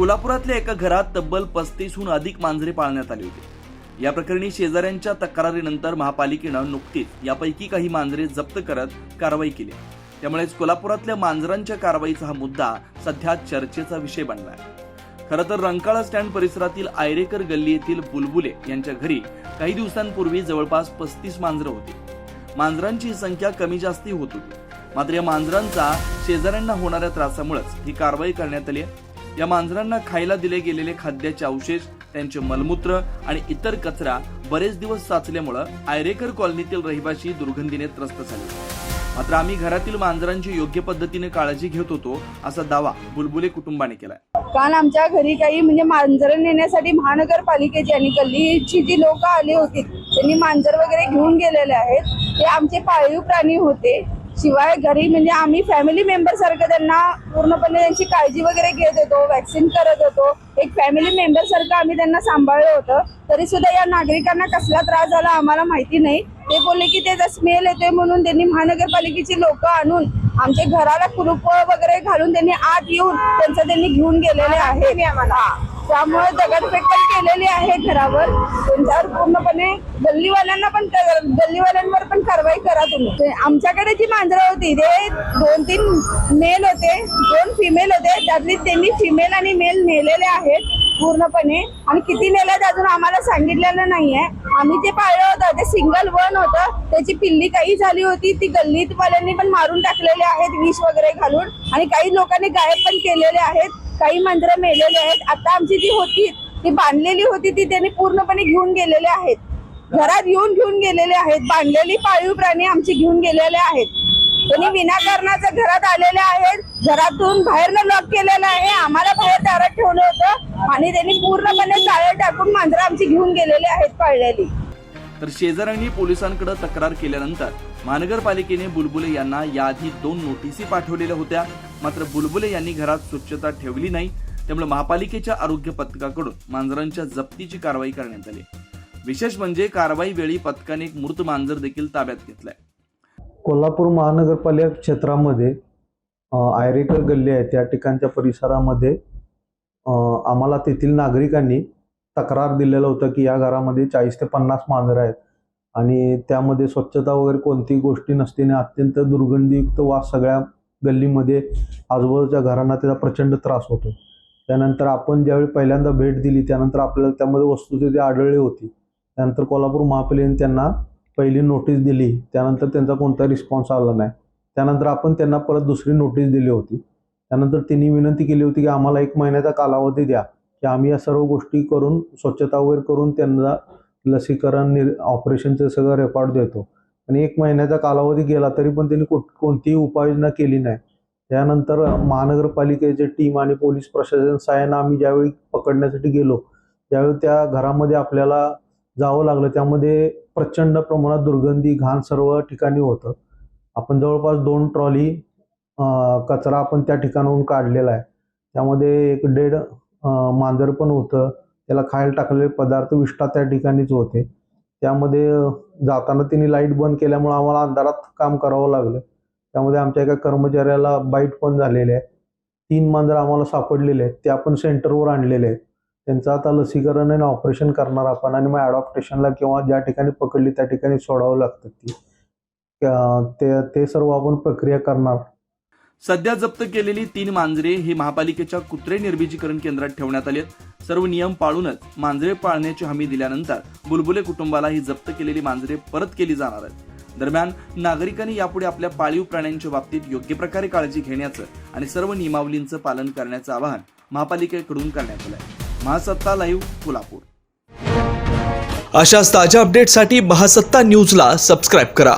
कोल्हापुरातल्या एका घरात तब्बल पस्तीसहून अधिक मांजरे पाळण्यात आली होती. या प्रकरणी शेजाऱ्यांच्या तक्रारीनंतर महापालिकेनं नुकतीच यापैकी काही मांजरे जप्त करत कारवाई केली. त्यामुळेच कोल्हापुरातल्या मांजरांच्या कारवाईचा हा मुद्दा सध्या चर्चेचा विषय बनला आहे खरं तर रंकाळा स्टँड परिसरातील आयरेकर गल्ली येथील बुलबुले यांच्या घरी काही दिवसांपूर्वी जवळपास पस्तीस मांजरं होती. मांजरांची ही संख्या कमी जास्ती होत होती. मात्र या मांजरांचा शेजाऱ्यांना होणाऱ्या त्रासामुळेच ही कारवाई करण्यात आली आहे. या मांजरांना खायला दिले गेलेले खाद्याचे अवशेष त्यांचे मलमूत्र आणि इतर कचरा बरेच दिवस साचल्यामुळं आयरेकर कॉलनीतील रहिवाशी दुर्गंधीने त्रस्त झाले. मात्र आम्ही घरातील मांजरांची योग्य पद्धतीने काळजी घेत होतो असा दावा बुलबुले कुटुंबाने केलाय. काल आमच्या घरी काही म्हणजे मांजर नेण्यासाठी महानगरपालिकेची आणि गल्लीची जी लोक आली होती त्यांनी मांजर वगैरे घेऊन गेलेले आहेत. ते आमचे पाळीव प्राणी होते. शिवाय घरी म्हणजे आम्ही फॅमिली मेंबर सारखं त्यांना पूर्णपणे त्यांची काळजी वगैरे घेत होतो वॅक्सिन करत होतो. एक फॅमिली मेंबर सारखं आम्ही त्यांना सांभाळलं होतं. तरी सुद्धा या नागरिकांना कसला त्रास झाला आम्हाला माहिती नाही. ते बोलले की त्याचा स्मेल येतोय म्हणून त्यांनी महानगरपालिकेची लोक आणून आमच्या घराला कुलूप वगैरे घालून त्यांनी आत येऊन त्यांचं त्यांनी घेऊन गेलेले आहे आम्हाला. त्यामुळे दगडफेक पण केलेली आहे घरावर. त्यांच्यावर पूर्णपणे गल्लीवाल्यांना पण गल्लीवाल्यांवर पण कारवाई करा तुम्ही. ते आमच्याकडे जी मांजरं होती ते दोन तीन मेल होते. दोन फिमेल होते. त्यातली त्यांनी फिमेल आणि मेल नेलेले आहेत पूर्णपणे. आणि किती नेल्यात अजून आम्हाला सांगितलेलं नाहीये. आम्ही ते पाळलं होतं ते सिंगल वन होतं त्याची पिल्ली काही झाली होती ती गल्लीतवाल्यांनी पण मारून टाकलेले आहेत विष वगैरे घालून. आणि काही लोकांनी गायब पण केलेले आहेत. काही मंदिरं मेलेले आहेत. आता आमची जी होती ती बांधलेली होती ती त्यांनी पूर्णपणे घेऊन गेलेले आहेत. घरात येऊन घेऊन गेलेले आहेत. बांधलेली पाळीव प्राणी आमची घेऊन गेलेले आहेत. त्यांनी विनाकारणाचं घरात आलेले आहेत. घरातून बाहेरनं लॉक केलेलं आहे. आम्हाला बाहेर दारात ठेवलं होतं. आणि त्यांनी पूर्णपणे जाळं टाकून मांजरं आमची घेऊन गेलेले आहेत पाळलेली. तर शेजाऱ्यांनी पोलिसांकडे तक्रार केल्यानंतर महानगरपालिकेने बुलबुले यांना याआधी दोन नोटिसी पाठवलेल्या होत्या. मात्र बुलबुले यांनी घरात स्वच्छता ठेवली नाही. त्यामुळे महापालिकेच्या आरोग्य पथकाकडून मांजरांच्या जप्तीची कारवाई करण्यात आली. विशेष म्हणजे कारवाई वेळी पथकाने एक मृत मांजर देखील ताब्यात घेतलाय. कोल्हापूर महानगरपालिका क्षेत्रामध्ये आयरेकर गल्ली आहे. त्या ठिकाणच्या परिसरामध्ये आम्हाला तेथील नागरिकांनी तक्रार दिलेलं होतं की या घरामध्ये चाळीस ते पन्नास मांजरं आहेत. आणि त्यामध्ये स्वच्छता वगैरे कोणतीही गोष्टी नसतीने अत्यंत दुर्गंधीयुक्त वास सगळ्या गल्लीमध्ये आजूबाजूच्या घरांना त्याचा प्रचंड त्रास होतो. त्यानंतर आपण ज्यावेळी पहिल्यांदा भेट दिली त्यानंतर आपल्याला त्यामध्ये वस्तुस्थिती आढळली होती त्यानंतर कोल्हापूर महापालिकेने त्यांना पहिली नोटीस दिली त्यानंतर त्यांचा कोणता रिस्पॉन्स आला नाही. त्यानंतर आपण त्यांना परत दुसरी नोटीस दिली होती. त्यानंतर त्यांनी विनंती केली होती की आम्हाला एक महिन्याचा कालावधी द्या की आम्ही या सर्व गोष्टी करून स्वच्छता वगैरे करून त्यांना लसीकरण निर ऑपरेशनचं सगळं रेकॉर्ड देतो. आणि एक महिन्याचा कालावधी गेला तरी पण त्यांनी कुठ कोणतीही उपाययोजना केली नाही. त्यानंतर महानगरपालिकेचे टीम आणि पोलीस प्रशासन सहाय्यानं आम्ही ज्यावेळी पकडण्यासाठी गेलो त्यावेळी त्या घरामध्ये आपल्याला जावं लागलं. त्यामध्ये प्रचंड प्रमाणात दुर्गंधी घाण सर्व ठिकाणी होतं. आपण जवळपास दोन ट्रॉली कचरा आपण त्या ठिकाणाहून काढलेला आहे. त्यामध्ये एक डेड मांजर पण होतं. त्याला खायला टाकलेले पदार्थ विष्ठा त्या ठिकाणीच होते. त्यामध्ये जाताना तिने लाइट बंद केल्यामुळे आम्हाला अंधारात काम करावं लागलं. त्यामध्ये आमच्या एका कर्मचाऱ्याला बाईट पण झालेले आहे तीन मांजर आम्हाला सापडलेले आहेत. ते आपण सेंटरवर आणलेले आहेत. त्यांचं आता लसीकरण आणि ऑपरेशन करणार आपण आणि मग ॲडॉप्टेशनला किंवा ज्या ठिकाणी पकडली त्या ठिकाणी सोडावं लागतं ती. ते ते सर्व आपण प्रक्रिया करणार. सध्या जप्त केलेली तीन मांजरे ही महापालिकेच्या कुत्रे निर्बीजीकरण केंद्रात ठेवण्यात आली आहेत. सर्व नियम पाळूनच मांजरे पाळण्याची हमी दिल्यानंतर बुलबुले कुटुंबाला ही जप्त केलेली मांजरे परत केली जाणार आहेत. दरम्यान नागरिकांनी यापुढे आपल्या पाळीव प्राण्यांच्या बाबतीत योग्य प्रकारे काळजी घेण्याचं आणि सर्व नियमावलींचं पालन करण्याचं आवाहन महापालिकेकडून करण्यात आलं आहे महासत्ता लाईव्ह कोल्हापूर. अशाच ताज्या अपडेटसाठी महासत्ता न्यूजला सबस्क्राईब करा.